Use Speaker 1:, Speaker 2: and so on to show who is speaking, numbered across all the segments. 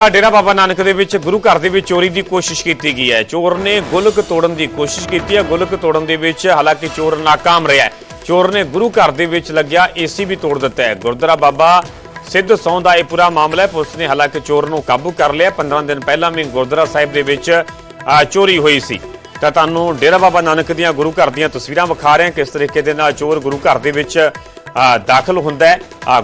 Speaker 1: ਡੇਰਾ ਬਾਬਾ ਨਾਨਕ ਦੇ ਵਿੱਚ, ਗੁਰੂ ਘਰ ਦੇ ਵਿੱਚ ਚੋਰੀ ਦੀ ਕੋਸ਼ਿਸ਼ ਕੀਤੀ ਗਈ ਹੈ। ਚੋਰ ਨੇ ਗੁਲਕ ਤੋੜਨ ਦੀ ਕੋਸ਼ਿਸ਼ ਕੀਤੀ ਹੈ। ਗੁਲਕ ਤੋੜਨ ਦੇ ਵਿੱਚ ਹਾਲਾਂਕਿ ਚੋਰ ਨਾਕਾਮ ਰਿਹਾ ਹੈ। ਚੋਰ ਨੇ ਗੁਰੂ ਘਰ ਦੇ ਵਿੱਚ ਲੱਗਿਆ, ਏਸੀ ਵੀ ਤੋੜ ਦਿੱਤਾ ਹੈ। ਗੁਰਦੁਆਰਾ ਬਾਬਾ ਸਿੱਧ ਸੌਂ ਦਾ ਇਹ ਪੂਰਾ ਮਾਮਲਾ ਹੈ। ਪੁਲਿਸ ਨੇ ਹਾਲਾਂਕਿ ਚੋਰ ਨੂੰ ਕਾਬੂ ਕਰ ਲਿਆ। 15 ਦਿਨ ਪਹਿਲਾਂ ਵੀ ਗੁਰਦੁਆਰਾ ਸਾਹਿਬ ਦੇ ਵਿੱਚ ਚੋਰੀ ਹੋਈ ਸੀ। ਤਾਂ ਤੁਹਾਨੂੰ ਡੇਰਾ ਬਾਬਾ ਨਾਨਕ ਦੀਆਂ ਗੁਰੂ ਘਰ ਦੀਆਂ ਤਸਵੀਰਾਂ ਵਿਖਾ ਰਹੇ ਹਾਂ। ਕਿਸ ਤਰੀਕੇ ਦੇ ਨਾਲ ਚੋਰ ਗੁਰੂ ਘਰ ਦੇ ਵਿੱਚ ਦਾਖਲ ਹੁੰਦਾ ਹੈ। ਆ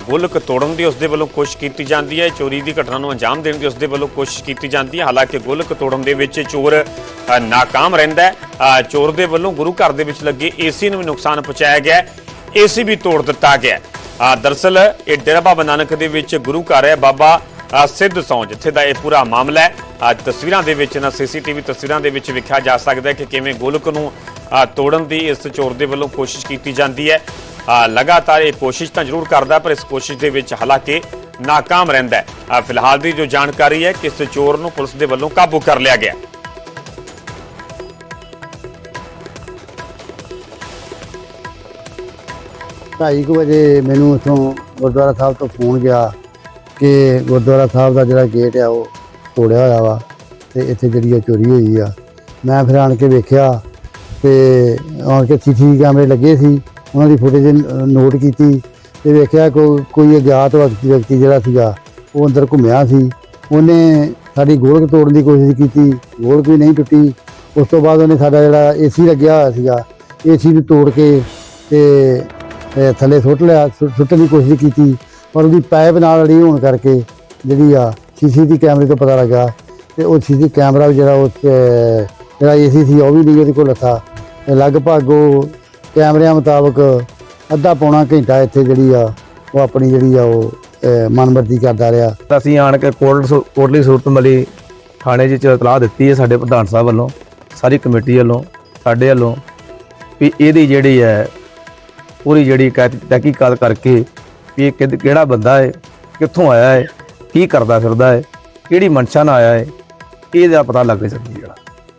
Speaker 1: ਤੋੜਨ ਦੀ ਉਸਦੇ ਵੱਲੋਂ ਕੋਸ਼ਿਸ਼ ਕੀਤੀ ਜਾਂਦੀ ਹੈ। ਚੋਰੀ ਦੀ ਘਟਨਾ ਨੂੰ ਅੰਜਾਮ ਦੇਣ ਦੀ ਉਸਦੇ ਵੱਲੋਂ ਕੋਸ਼ਿਸ਼ ਕੀਤੀ ਜਾਂਦੀ ਹੈ। ਹਾਲਾਂਕਿ ਗੁਲਕ ਤੋੜਨ ਦੇ ਵਿੱਚ ਚੋਰ ਅ, ਨਾਕਾਮ ਰਹਿੰਦਾ ਹੈ। ਚੋਰ ਦੇ ਵੱਲੋਂ ਗੁਰੂ ਘਰ ਦੇ ਵਿੱਚ ਲੱਗੇ ਏਸੀ ਨੂੰ ਵੀ ਨੁਕਸਾਨ ਪਹੁੰਚਾਇਆ ਗਿਆ ਏਸੀ ਵੀ ਤੋੜ ਦਿੱਤਾ ਗਿਆ ਹੈ। ਦਰਅਸਲ ਇਹ ਡੇਰਾ ਬਾਬਾ ਨਾਨਕ ਦੇ ਵਿੱਚ ਗੁਰੂ ਘਰ ਹੈ। ਬਾਬਾ ਸਿੱਧ ਸੌਂ ਜਿੱਥੇ ਦਾ ਇਹ ਪੂਰਾ ਮਾਮਲਾ ਹੈ। ਅੱਜ ਤਸਵੀਰਾਂ ਦੇ ਵਿੱਚ ਨਾ ਸੀਸੀਟੀਵੀ ਤਸਵੀਰਾਂ ਦੇ ਵਿੱਚ ਵੇਖਿਆ ਜਾ ਸਕਦਾ ਹੈ ਕਿ ਕਿਵੇਂ ਗੋਲਕ ਨੂੰ ਤੋੜਨ ਦੀ ਇਸ ਚੋਰ ਦੇ ਵੱਲੋਂ ਕੋਸ਼ਿਸ਼ ਕੀਤੀ ਜਾਂਦੀ ਹੈ। ਲਗਾਤਾਰ ਇਹ ਕੋਸ਼ਿਸ਼ ਤਾਂ ਜ਼ਰੂਰ ਕਰਦਾ, ਪਰ ਇਸ ਕੋਸ਼ਿਸ਼ ਦੇ ਵਿੱਚ ਹਾਲਾਂਕਿ ਨਾਕਾਮ ਰਹਿੰਦਾ ਹੈ। ਫਿਲਹਾਲ ਦੀ ਜੋ ਜਾਣਕਾਰੀ ਹੈ ਕਿ ਇਸ ਚੋਰ ਨੂੰ ਪੁਲਿਸ ਦੇ ਵੱਲੋਂ ਕਾਬੂ ਕਰ ਲਿਆ ਗਿਆ।
Speaker 2: ਢਾਈ ਕੁ ਵਜੇ ਮੈਨੂੰ ਉੱਥੋਂ ਗੁਰਦੁਆਰਾ ਸਾਹਿਬ ਤੋਂ ਫੋਨ ਗਿਆ ਕਿ ਗੁਰਦੁਆਰਾ ਸਾਹਿਬ ਦਾ ਜਿਹੜਾ ਗੇਟ ਆ, ਉਹ ਤੋੜਿਆ ਹੋਇਆ ਵਾ ਤੇ ਇੱਥੇ ਜਿਹੜੀ ਆ ਚੋਰੀ ਹੋਈ ਆ। ਮੈਂ ਫਿਰ ਆਣ ਕੇ ਵੇਖਿਆ ਤੇ ਆਣ ਕੇ ਸੀਸੀ ਕੈਮਰੇ ਲੱਗੇ ਸੀ। ਉਹਨਾਂ ਦੀ ਫੁਟੇਜ ਨੋਟ ਕੀਤੀ ਤੇ ਵੇਖਿਆ ਕੋਈ ਕੋਈ ਅਗਿਆਤ ਵਿਅਕਤੀ ਵਿਅਕਤੀ ਜਿਹੜਾ ਸੀਗਾ, ਉਹ ਅੰਦਰ ਘੁੰਮਿਆ ਸੀ। ਉਹਨੇ ਸਾਡੀ ਗੋਲਕ ਤੋੜਨ ਦੀ ਕੋਸ਼ਿਸ਼ ਕੀਤੀ, ਗੋਲਕ ਵੀ ਨਹੀਂ ਟੁੱਟੀ। ਉਸ ਤੋਂ ਬਾਅਦ ਉਹਨੇ ਸਾਡਾ ਜਿਹੜਾ ਏਸੀ ਲੱਗਿਆ ਹੋਇਆ ਸੀਗਾ ਏਸੀ ਨੂੰ ਤੋੜ ਕੇ ਤੇ ਥੱਲੇ ਸੁੱਟ ਲਿਆ, ਸੁ- ਸੁੱਟਣ ਦੀ ਕੋਸ਼ਿਸ਼ ਕੀਤੀ। ਪਰ ਉਹਦੀ ਪਾਈਪ ਨਾਲ ਅੜੀ ਹੋਣ ਕਰਕੇ ਜਿਹੜੀ ਆ ਸੀਸੀਟੀ ਕੈਮਰੇ ਤੋਂ ਪਤਾ ਲੱਗਾ ਤੇ ਉਹ ਸੀਸੀ ਕੈਮਰਾ ਵੀ ਜਿਹੜਾ ਉਹ ਜਿਹੜਾ ਏਸੀ ਸੀ, ਉਹ ਵੀ ਨਹੀਂ ਉਹਦੇ ਕੋਲ ਲੱਥਾ ਲਗਭਗ ਉਹ ਕੈਮਰਿਆਂ ਮੁਤਾਬਕ ਅੱਧਾ ਪੌਣਾ ਘੰਟਾ ਇੱਥੇ ਜਿਹੜੀ ਆ ਉਹ ਆਪਣੀ ਜਿਹੜੀ ਆ ਉਹ ਅਹ, ਮਨਮਰਜ਼ੀ ਕਰਦਾ ਰਿਹਾ।
Speaker 3: ਤਾਂ ਅਸੀਂ ਆਣ ਕੇ ਕੋਟ ਕੋਟਲੀ ਸੂਰਤਮਲੀ ਥਾਣੇ 'ਚ ਇਤਲਾਹ ਦਿੱਤੀ ਹੈ ਸਾਡੇ ਪ੍ਰਧਾਨ ਸਾਹਿਬ ਵੱਲੋਂ ਸਾਰੀ ਕਮੇਟੀ ਵੱਲੋਂ ਸਾਡੇ ਵੱਲੋਂ ਵੀ ਇਹਦੀ ਜਿਹੜੀ ਹੈ ਪੂਰੀ ਜਿਹੜੀ ਕਹਿ- ਤਹਿਕੀਕਾਤ ਕਰਕੇ ਵੀ ਇਹ ਕਿਹੜਾ ਬੰਦਾ ਹੈ ਕਿੱਥੋਂ ਆਇਆ ਹੈ ਕੀ ਕਰਦਾ ਫਿਰਦਾ ਹੈ ਕਿਹੜੀ ਮਨਸ਼ਾ ਨਾਲ ਆਇਆ ਹੈ ਇਹਦਾ ਪਤਾ ਲੱਗ ਸਕਦੀ ਹੈ।